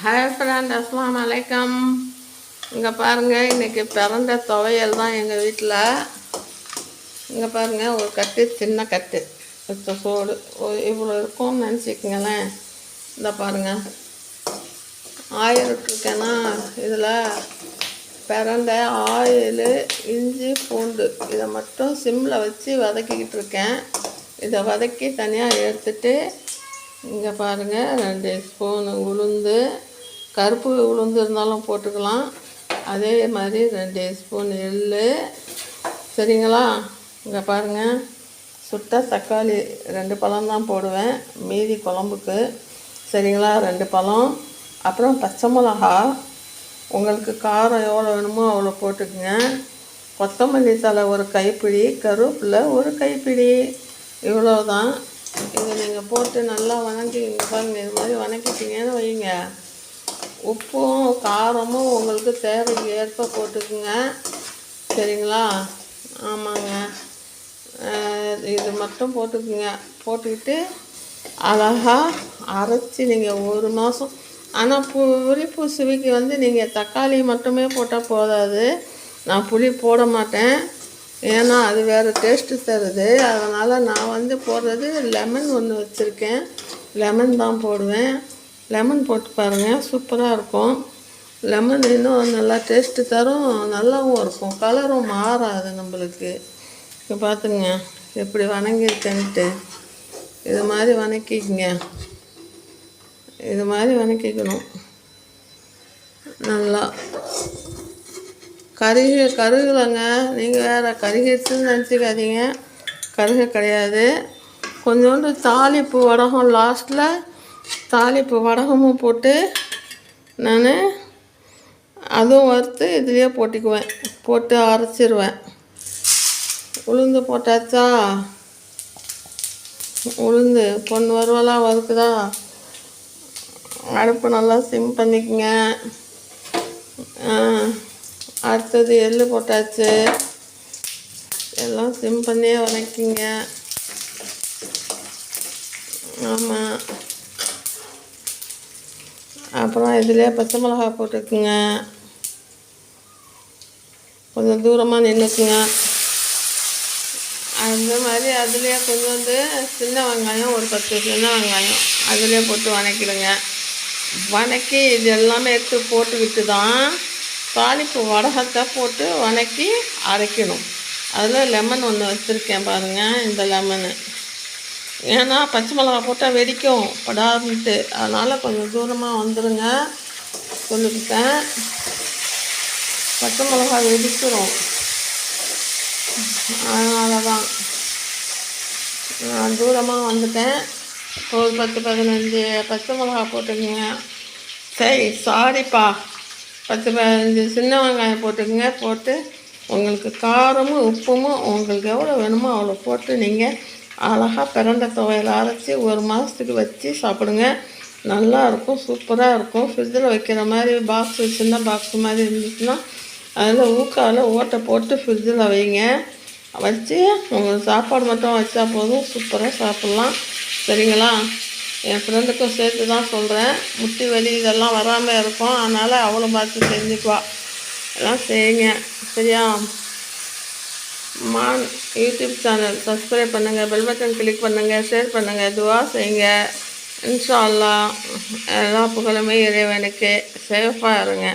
Hi friend அஸ்லாம் வலைக்கம் இங்கே பாருங்கள் இன்றைக்கி பிறந்த துவையல் தான் எங்கள் வீட்டில் இங்கே பாருங்கள் ஒரு கட்டு சின்ன கட்டு. வச்ச சோடு இவ்வளோ இருக்கும்னு நினச்சிக்கங்களேன். இந்த பாருங்கள் ஆயில் இதில் பிறந்த ஆயில் இஞ்சி பூண்டு இதை மட்டும் சிம்மில் வச்சு வதக்கிக்கிட்டு இருக்கேன். இதை வதக்கி தனியாக எடுத்துகிட்டு இங்கே பாருங்கள் ரெண்டு ஸ்பூனு உளுந்து கருப்பு உளுந்து இருந்தாலும் போட்டுக்கலாம். அதே மாதிரி ரெண்டு ஸ்பூன் எள் சரிங்களா? இங்கே பாருங்கள் சுட்ட தக்காளி ரெண்டு பழம் தான் போடுவேன் மீதி குழம்புக்கு. சரிங்களா? ரெண்டு பழம். அப்புறம் பச்சை மிளகா. உங்களுக்கு காரம் எவ்வளோ வேணுமோ அவ்வளோ போட்டுக்குங்க. கொத்தமல்லி தலை ஒரு கைப்பிடி கருவேப்பில் ஒரு கைப்பிடி. இவ்வளோ தான் இதை நீங்கள் போட்டு நல்லா வணங்கி பாருங்கள் இது மாதிரி வணக்கிட்டீங்கன்னு வைங்க. உப்பும் காரமும் உங்களுக்கு தேவைக்கு ஏற்ப போட்டுக்குங்க. சரிங்களா? ஆமாங்க. இது மட்டும் போட்டுக்குங்க. போட்டுக்கிட்டு அழகாக அரைச்சி நீங்கள் ஒரு மாதம் ஆனால் புளிப்பு சுவைக்கு வந்து நீங்கள் தக்காளி மட்டுமே போட்டால் போதாது. நான் புளி போட மாட்டேன். ஏன்னா அது வேறு டேஸ்ட்டு தருது. அதனால் நான் வந்து போடுறது லெமன் ஒன்று வச்சுருக்கேன். லெமன் தான் போடுவேன். லெமன் போட்டு பாருங்கள் சூப்பராக இருக்கும். லெமன் இன்னும் நல்லா டேஸ்ட்டு தரும் நல்லாவும் இருக்கும். கலரும் மாறாது நம்மளுக்கு. இப்போ பார்த்துங்க எப்படி வணங்கியிருக்கேன்ட்டு. இது மாதிரி வணக்கிக்கங்க. இது மாதிரி வணக்கிக்கணும். நல்லா. கருக கருகலைங்க. நீங்கள் வேறு கருகிடுச்சுன்னு நினச்சிக்காதீங்க. கருக கிடையாது. கொஞ்சோண்டு தாளிப்பு வடகம் லாஸ்ட்டில் தாளிப்பு வடகமும் போட்டு நான் அதுவும் வறுத்து இதுலேயே போட்டுக்குவேன். போட்டு அரைச்சிருவேன். உளுந்து போட்டாச்சா? உளுந்து. பொண்ணு வருவலாம் வறுக்குதா? அடுப்பு நல்லா சிம் பண்ணிக்கங்க. அடுத்தது எள் போட்டாச்சு. எல்லாம் சிம் பண்ணியே வதக்கிங்க ஆமாம் அப்புறம் இதிலே பச்சை மிளகா போட்டுக்குங்க. கொஞ்சம் தூரமாக நின்றுக்குங்க அந்த மாதிரி அதுலேயே கொஞ்சம் வந்து சின்ன வெங்காயம் ஒரு பத்து சின்ன வெங்காயம் அதிலே போட்டு வணக்கிடுங்க. வணக்கி இது எல்லாமே எடுத்து போட்டுக்கிட்டு தான் தாளிப்பு வடகத்தை போட்டு வணக்கி அரைக்கணும். அதில் லெமன் ஒன்று வச்சுருக்கேன் பாருங்கள் இந்த லெமனு ஏன்னா பச்சை மிளகா போட்டால் வெடிக்கும் படாதுன்ட்டு. அதனால் கொஞ்சம் தூரமாக வந்துடுங்க சொல்லிக்கிட்டேன். பச்சை மிளகா வெடிக்கிறோம் அதனால தான் நான் தூரமாக வந்துட்டேன். ஒரு பத்து பதினஞ்சு பச்சை மிளகா போட்டுக்கோங்க. சரி சாரிப்பா பத்து பதினஞ்சு சின்ன வெங்காயம் போட்டுக்கோங்க போட்டு உங்களுக்கு காரமும் உப்பும் உங்களுக்கு எவ்வளோ வேணுமோ அவ்வளோ போட்டு நீங்கள் அழகாக பிறண்ட துவையில் அரைச்சி ஒரு மாதத்துக்கு வச்சு சாப்பிடுங்க. நல்லா இருக்கும் சூப்பராக இருக்கும். ஃப்ரிட்ஜில் வைக்கிற மாதிரி பாக்ஸு சின்ன பாக்ஸ் மாதிரி இருந்துச்சுன்னா அதில் ஊக்காவில் ஓட்டை போட்டு ஃப்ரிட்ஜில் வைங்க. வச்சு உங்களுக்கு சாப்பாடு மட்டும் வச்சா போதும் சூப்பராக சாப்பிட்லாம். சரிங்களா? என் ஃப்ரெண்டுக்கும் சேர்த்து தான் சொல்கிறேன் முட்டி வலி இதெல்லாம் வராமல் இருக்கும். அதனால் அவளும் பார்த்து செஞ்சுக்குவா. எல்லாம் செய்யுங்க. சரியா? மான் யூடியூப் சேனல் சப்ஸ்கிரைப் பண்ணுங்கள் பெல் பட்டன் கிளிக் பண்ணுங்கள் ஷேர் பண்ணுங்கள் துவா செய்யுங்க. இன்ஷா அல்லா எல்லா புகழுமே இறைவனுக்கு. சேஃபாக இருங்க.